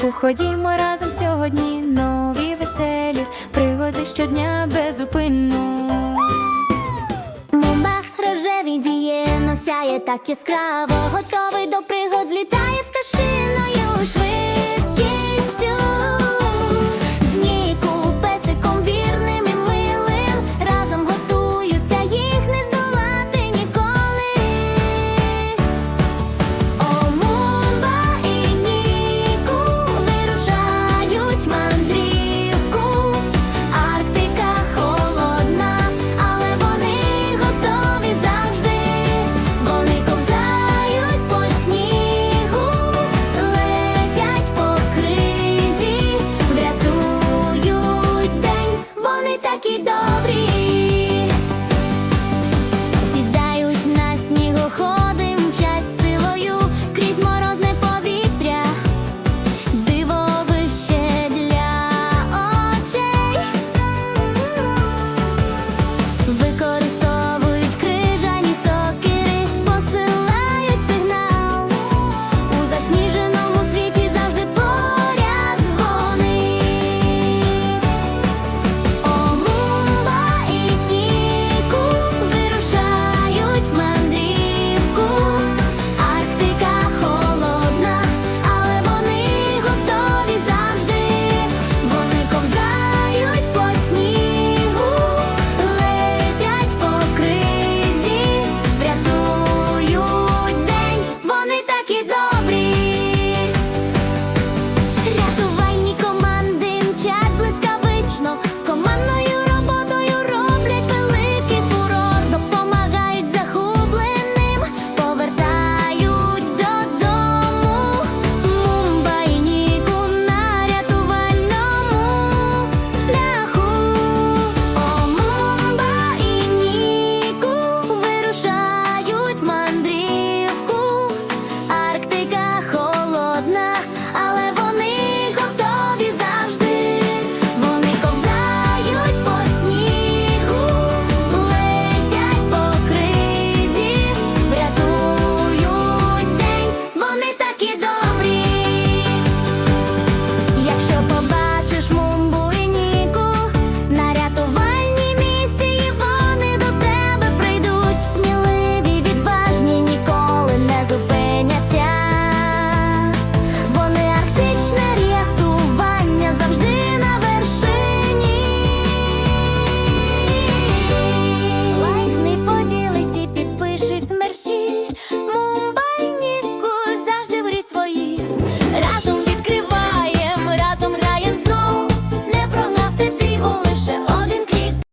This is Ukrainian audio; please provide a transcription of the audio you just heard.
парку. Ходімо разом сьогодні. Нові веселі пригоди щодня безупинно. Бомба рожеві діє, но сяє так яскраво, готовий до пригод, злітає в пташино. merci, merci.